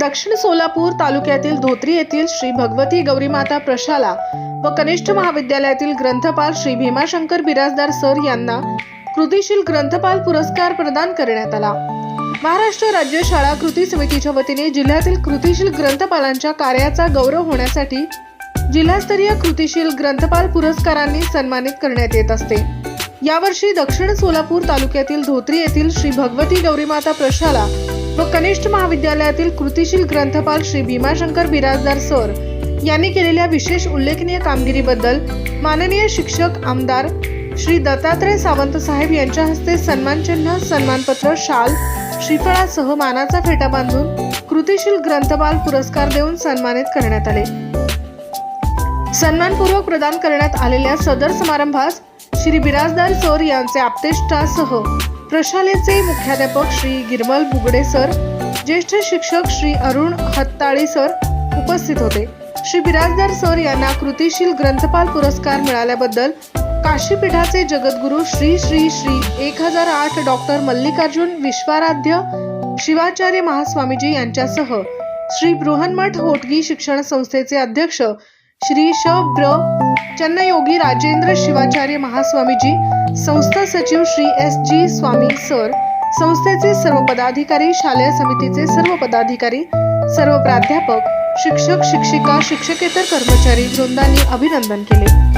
दक्षिण सोलापूर तालुक्यातील धोत्री येथील श्री भगवती गौरीमाता प्रशाला व कनिष्ठ महाविद्यालयातील ग्रंथपाल श्री भीमाशंकर बिराजदार सर यांना कृतीशील ग्रंथपाल पुरस्कार प्रदान करण्यात आला. महाराष्ट्र राज्य शाळा कृती समितीच्या वतीने जिल्ह्यातील कृतीशील ग्रंथपालांच्या कार्याचा गौरव होण्यासाठी जिल्हास्तरीय कृतीशील ग्रंथपाल पुरस्कारांनी सन्मानित करण्यात येत असते. यावर्षी दक्षिण सोलापूर तालुक्यातील धोत्री येथील श्री भगवती गौरीमाता प्रशाला व कनिष्ठ महाविद्यालयातील कृतिशील ग्रंथपाल श्री भीमाशंकर बिराजदार सर यांनी केलेल्या विशेष उल्लेखनीय कामगिरीबद्दल माननीय शिक्षक आमदार श्री दत्तात्रय सावंत साहेब यांच्या हस्ते सन्मानचिन्ह सन्मानपत्र शाल श्रीफळासह मानाचा फेटा बांधून कृतिशील ग्रंथपाल पुरस्कार देऊन सन्मानित करण्यात आले. सन्मानपूर्वक प्रदान करण्यात आलेल्या सदर समारंभास श्री बिराजदार सर यांचे आप्तेष्टासह प्रशालेचे मुख्याध्यापक श्री गिरमल बुगडे सर ज्येष्ठ शिक्षक श्री अरुण हत्ताळे सर उपस्थित होते. श्री बिराजदार सर यांना कृतिशील ग्रंथपाल पुरस्कार मिळाल्याबद्दल काशीपीठाचे जगद्गुरू श्री श्री श्री एक हजार आठ डॉक्टर मल्लिकार्जुन विश्वाराध्य शिवाचार्य महास्वामीजी यांच्यासह श्री बृहन्मठ होटगी शिक्षण संस्थेचे अध्यक्ष श्री श ब्र चन्नयोगी राजेंद्र शिवाचार्य महास्वामीजी संस्था सचिव Shri S G Swami sir संस्थेचे सर्व पदाधिकारी शालेय समितीचे सर्व पदाधिकारी सर्व प्राध्यापक शिक्षक शिक्षिका शिक्षकेतर कर्मचारी वृंदांनी अभिनंदन केले.